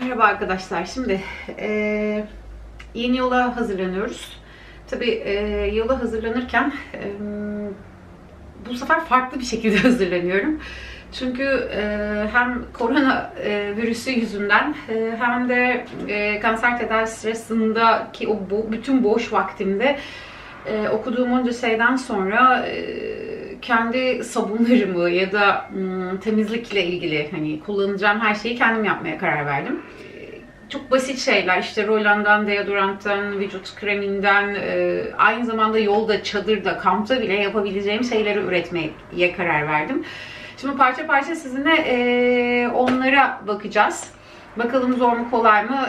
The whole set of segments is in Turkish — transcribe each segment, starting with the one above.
Merhaba arkadaşlar. Şimdi eee, yeni yola hazırlanıyoruz. Tabii eee, yola hazırlanırken eee, bu sefer farklı bir şekilde hazırlanıyorum. Çünkü eee, hem korona eee, virüsü yüzünden eee, hem de eee, kanser tedavisi sırasındaki o bo- bütün boş vaktimde eee, okuduğum onca şeyden sonra eee, kendi sabunlarımı ya da temizlikle ilgili hani kullanacağım her şeyi kendim yapmaya karar verdim. Eee, Çok basit şeyler işte Roland'dan, deodoranttan, vücut kreminden, eee, aynı zamanda yolda, çadırda, kampta bile yapabileceğim şeyleri üretmeye karar verdim. Şimdi parça parça sizinle eee, onlara bakacağız. Bakalım zor mu kolay mı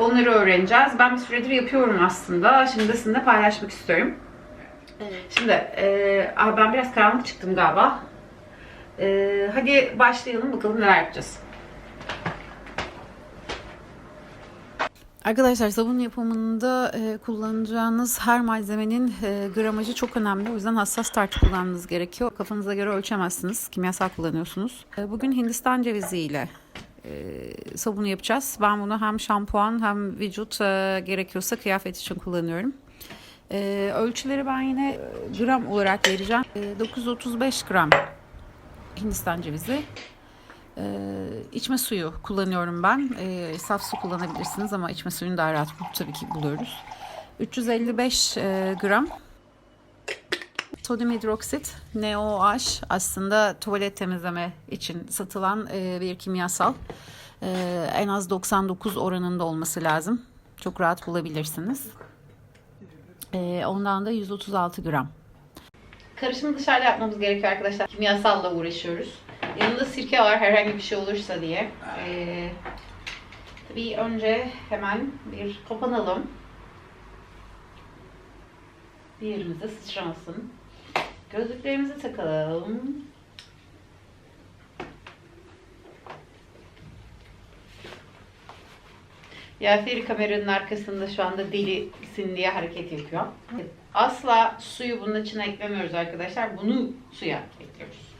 onları öğreneceğiz. Ben bir süredir yapıyorum aslında. Şimdi de sizinle paylaşmak istiyorum. Şimdi eee, ah, ben biraz karanlık çıktım galiba. Eee, hadi başlayalım bakalım neler yapacağız. Arkadaşlar sabun yapımında e, kullanacağınız her malzemenin e, gramajı çok önemli. O yüzden hassas tartı kullanmanız gerekiyor. Kafanıza göre ölçemezsiniz. Kimyasal kullanıyorsunuz. E, bugün Hindistan cevizi ile e, sabunu yapacağız. Ben bunu hem şampuan hem vücut e, gerekiyorsa kıyafet için kullanıyorum. E, ölçüleri ben yine e, gram olarak vereceğim. E, 935 gram Hindistan cevizi. Ee, içme suyu kullanıyorum ben. Ee, saf su kullanabilirsiniz ama içme suyunu daha rahat tabii ki buluyoruz. 355 e, gram sodyum hidroksit NaOH aslında tuvalet temizleme için satılan e, bir kimyasal. E, en az 99 oranında olması lazım. Çok rahat bulabilirsiniz. E, ondan da 136 gram. Karışımı dışarıda yapmamız gerekiyor arkadaşlar. Kimyasalla uğraşıyoruz. Yanında sirke var herhangi bir şey olursa diye. Ee, tabii önce hemen bir kapanalım. Bir yerimize sıçramasın. Gözlüklerimizi takalım. Yafiri kameranın arkasında şu anda delisin diye hareket yapıyor. Asla suyu bunun içine eklemiyoruz arkadaşlar. Bunu suya ekliyoruz.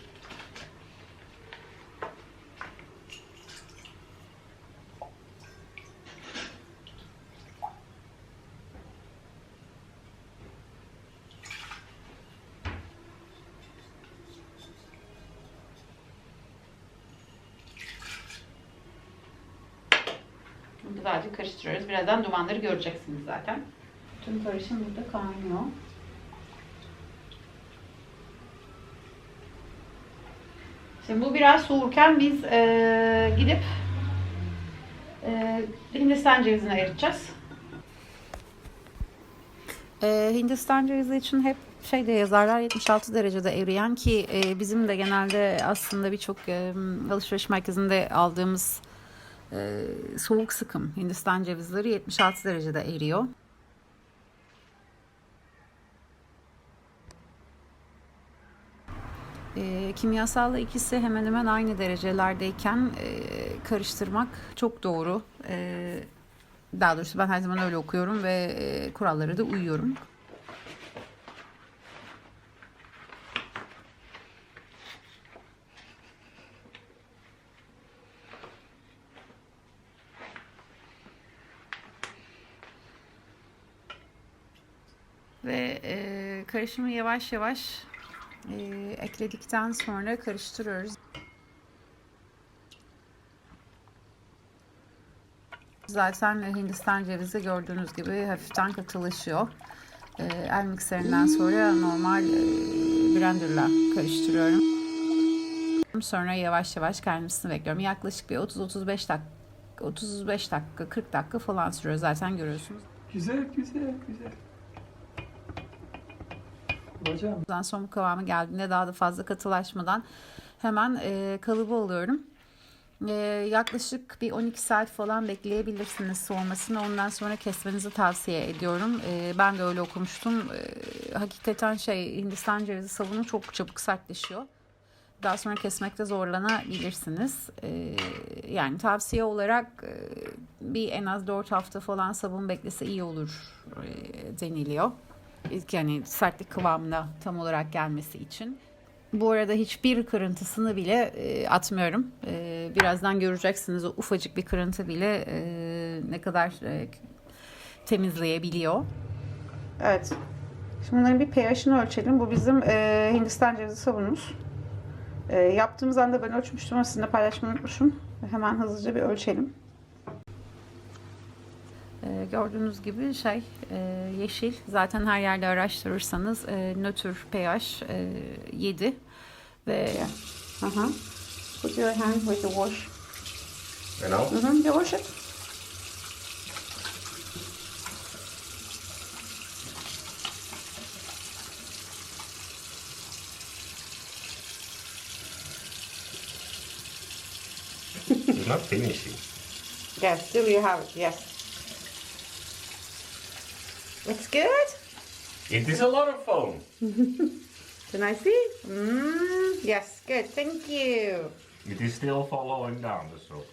Güzelce karıştırıyoruz. Birazdan dumanları göreceksiniz zaten. Tüm karışım burada kaynıyor. Şimdi bu biraz soğurken biz eee, gidip eee Hindistan cevizini eriteceğiz. Eee, Hindistan cevizi için hep şey de yazarlar 76 derecede eriyen ki eee, bizim de genelde aslında birçok eee, alışveriş merkezinde aldığımız eee, soğuk sıkım Hindistan cevizleri 76 derecede eriyor. E, kimyasalla ikisi hemen hemen aynı derecelerdeyken e, karıştırmak çok doğru. E, daha doğrusu ben her zaman öyle okuyorum ve e, kurallara da uyuyorum. Ve e, karışımı yavaş yavaş e, ekledikten sonra karıştırıyoruz. Zaten Hindistan cevizi gördüğünüz gibi hafiften katılaşıyor. E, el mikserinden sonra normal e, blenderla karıştırıyorum. Sonra yavaş yavaş kaynasını bekliyorum. Yaklaşık bir 30-35 dakika 35 dakika 40 dakika falan sürüyor zaten görüyorsunuz. Güzel, güzel, güzel. Hocam. Sonra bu kıvamı geldiğinde daha da fazla katılaşmadan hemen e, kalıbı alıyorum. E, yaklaşık bir 12 saat falan bekleyebilirsiniz soğumasını. Ondan sonra kesmenizi tavsiye ediyorum. E, ben de öyle okumuştum. E, hakikaten şey Hindistan cevizi sabunu çok çabuk sertleşiyor. Daha sonra kesmekte zorlanabilirsiniz. E, yani tavsiye olarak e, bir en az 4 hafta falan sabun beklese iyi olur e, deniliyor. Yani sertlik kıvamına tam olarak gelmesi için. Bu arada hiçbir kırıntısını bile e, atmıyorum. E, birazdan göreceksiniz o ufacık bir kırıntı bile e, ne kadar e, temizleyebiliyor. Evet. Şimdi bunların bir pH'ini ölçelim. Bu bizim e, Hindistan cevizi sabunumuz. E, yaptığımız anda ben ölçmüştüm ama sizinle paylaşmayı unutmuşum. Hemen hızlıca bir ölçelim. E, gördüğünüz gibi şey e, yeşil. Zaten her yerde araştırırsanız e, nötr pH e, 7 ve aha. Put your hand with the wash. Genau. Mhm, you wash it. It's not finishing. Yes, still you have it. Yes. It's good. It is a lot of foam. Can I see? Mm, yes, good. Thank you. It is still following down the soap.